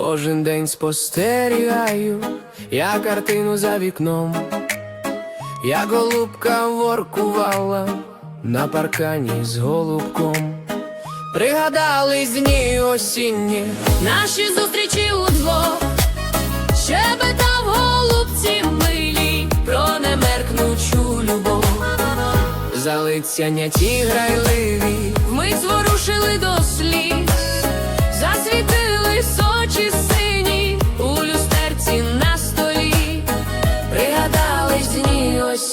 Кожен день спостерігаю, я картину за вікном, я голубка воркувала на паркані з голубком. Пригадались дні осінні, Наші зустрічі удвох. Щебетав голубці милі Про немеркнучу любов. Залицяння ті грайливі,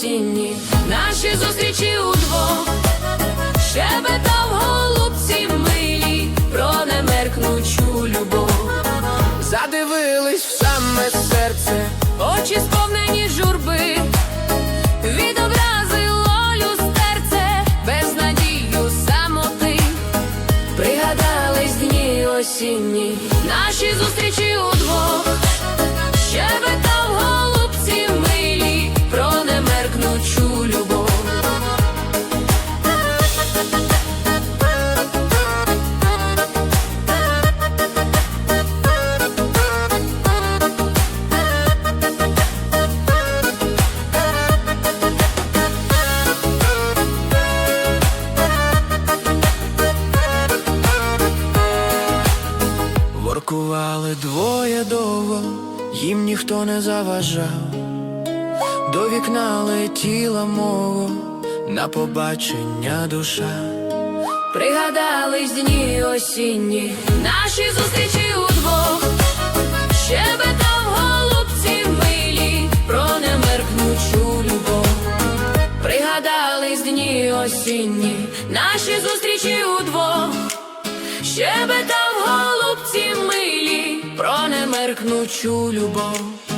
осінні Наші зустрічі удвох. Щебетав голубці милі Про немеркнучу любов. Задивились в саме серце. Очі сповнені журби, відобразило люстерце, безнадію самоти, пригадались дні осінні, наші зустрічі удвох, Воркували двоє довго, їм ніхто не заважав, до вікна летіла мого на побачення душа. Пригадались дні осінні, наші зустрічі удвох, щебетав голубці милі, про немеркнучу любов. Пригадались дні осінні, наші зустрічі удвох, щебетав немеркнучу любов.